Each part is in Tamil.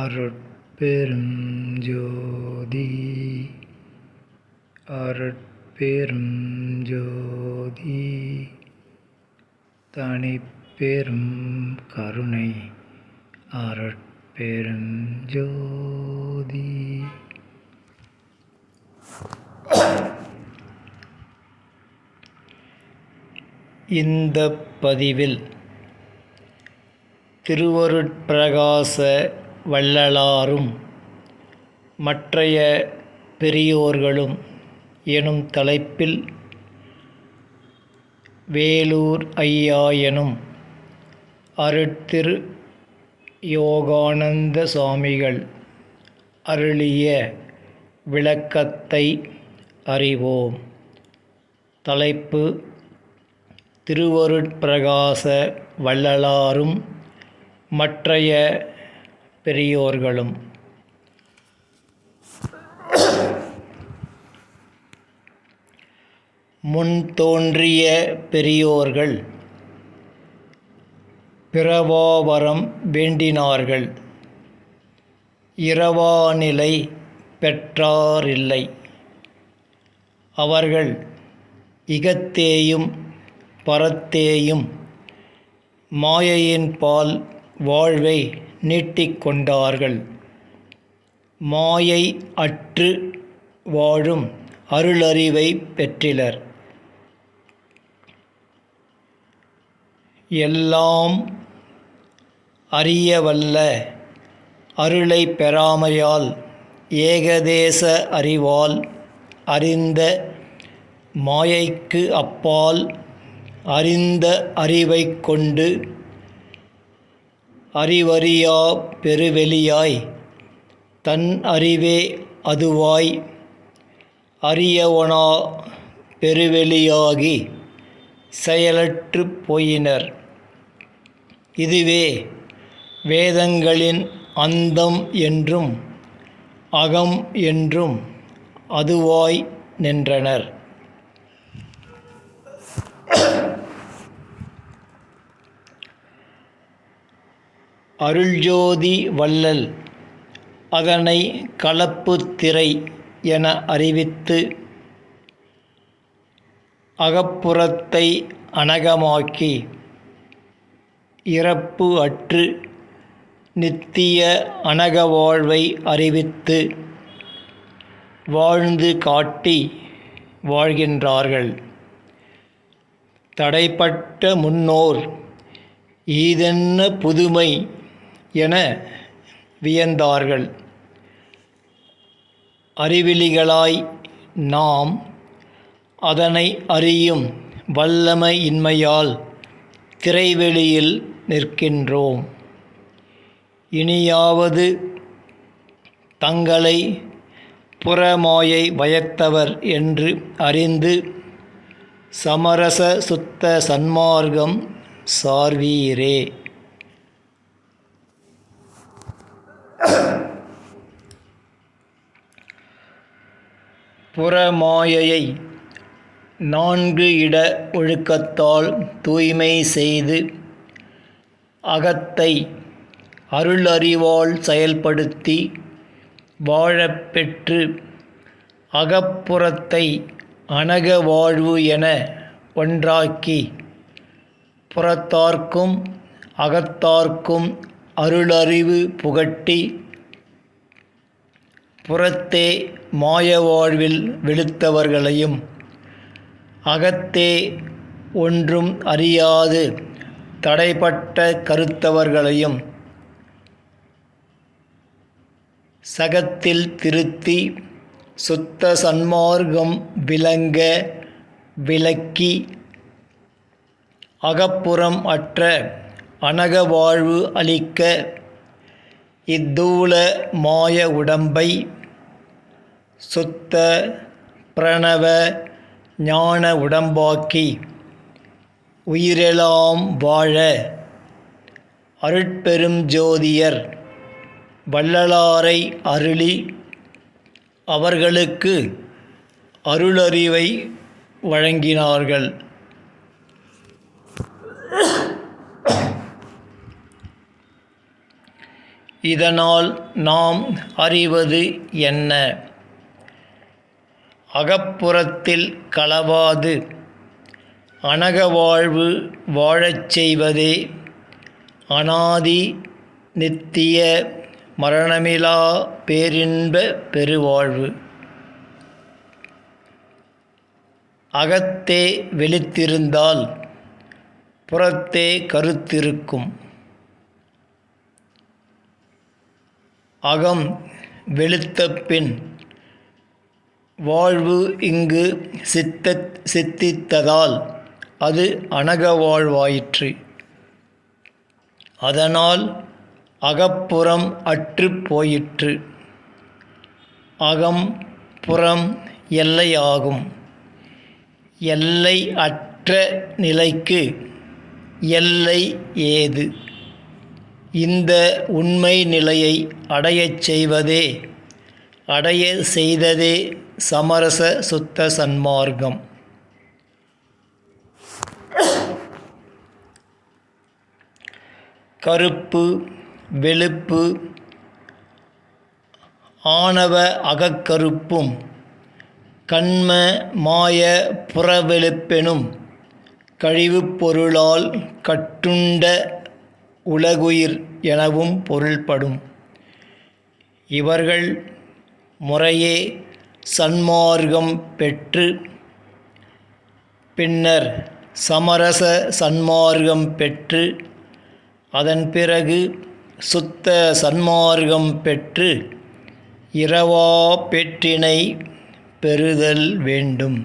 அருட்பெரும் ஜோதி அருட்பெரும் ஜோதி தனிப்பெரும் கருணை. அருட்பெரும் ஜோதி இந்த பதிவில் திருவருட்பிரகாச வள்ளலாரும் மற்றைய பெரியோர்களும் எனும் தலைப்பில் வேலூர் ஐயா எனும் அருட்திரு யோகானந்த சுவாமிகள் அருளிய விளக்கத்தை அறிவோம். தலைப்பு திருவருட்பிரகாச வள்ளலாரும் மற்றைய பெரியோர்களும் முன் தோன்றிய பெரியோர்கள் பிறவாவரம் வேண்டினார்கள். இரவாநிலை பெற்றாரில்லை. அவர்கள் இகத்தேயும் பரத்தேயும் மாயையின் பால் வாழ்வை நீட்டிக்கொண்டார்கள். மாயை அற்று வாழும் அருளறிவை பெற்றிலர். எல்லாம் அறியவல்ல அருளை பெறாமையால் ஏகதேச அறிவால் அறிந்த மாயைக்கு அப்பால் அறிந்த அறிவைக் கொண்டு அறிவறியா பெருவெளியாய் தன் அறிவே அதுவாய் அறியவனா பெருவெளியாகி செயலற்று போயினர். இதுவே வேதங்களின் அந்தம் என்றும் அகம் என்றும் அதுவாய் நின்றனர். அருள்ஜோதி வள்ளல் அதனை கலப்பு திரை என அறிவித்து அகப்புறத்தை அனகமாக்கி இறப்பு அற்று நித்திய அனக வாழ்வை அறிவித்து வாழ்ந்து காட்டி வாழ்கின்றார்கள். தடைப்பட்ட முன்னோர் ஈதென்ன புதுமை என வியந்தார்கள். அறிவிலிகளாய் நாம் அதனை அறியும் வல்லமையின்மையால் திரைவெளியில் நிற்கின்றோம். இனியாவது தங்களை புறமாயை வயத்தவர் என்று அறிந்து சமரச சுத்த சன்மார்க்கம் சார்வீரே. புறமாயையை நான்கு இட ஒழுக்கத்தால் தூய்மை செய்து அகத்தை அருளறிவால் செயல்படுத்தி வாழப்பெற்று அகப்புறத்தை அனக வாழ்வு என ஒன்றாக்கி புறத்தார்க்கும் அகத்தார்க்கும் அருளறிவு புகட்டி புறத்தே மாய வாழ்வில் வெளுத்தவர்களையும் அகத்தே ஒன்றும் அறியாது தடைப்பட்ட கருத்தவர்களையும் சகத்தில் திருத்தி சுத்த சன்மார்க்கம் விளங்க விளக்கி அகப்புறம் அற்ற அனக வாழ்வு அளிக்க இத்தூல மாய உடம்பை சுத்த பிரணவ ஞான உடம்பாக்கி உயிரெலாம் வாழ அருட்பெரும் ஜோதியர் வள்ளலாரை அருளி அவர்களுக்கு அருளறிவை வழங்கினார்கள். இதனால் நாம் அறிவது என்ன? அகப்புறத்தில் களவாது. அனக வாழ்வு வாழச் செய்வதே அனாதி நித்திய மரணமிலா பேரின்ப பெருவாழ்வு. அகத்தே வெளித்திருந்தால் புறத்தே கருத்திருக்கும். அகம் வெளுத்த பின் வாழ்வு இங்கு சித்தத் சித்தித்ததால் அது அனக வாழ்வாயிற்று. அதனால் அகப்புறம் அற்று போயிற்று. அகம் புறம் எல்லையாகும். எல்லை அற்ற நிலைக்கு எல்லை ஏது? இந்த உண்மை நிலையை அடையச் செய்வதே அடைய செய்ததே சமரச சுத்த சன்மார்க்கம். கருப்பு வெளுப்பு ஆணவ அகக்கருப்பும் கண்ம மாய புறவெளுப்பெனும் கழிவுப் பொருளால் கட்டுண்ட உலகுயிர் எனவும் பொருள்படும். இவர்கள் முறையே சன்மார்க்கம் பெற்று பின்னர் சமரச சன்மார்க்கம் பெற்று அதன் பிறகு சுத்த சன்மார்க்கம் பெற்று இரவா பெற்றினை பெறுதல் வேண்டும்.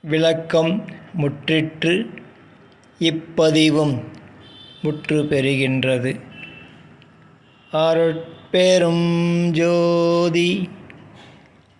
விளக்கம் முற்றிற்று இப்பதிவும் முற்று பெறுகின்றது. அருட்பெரும் ஜோதி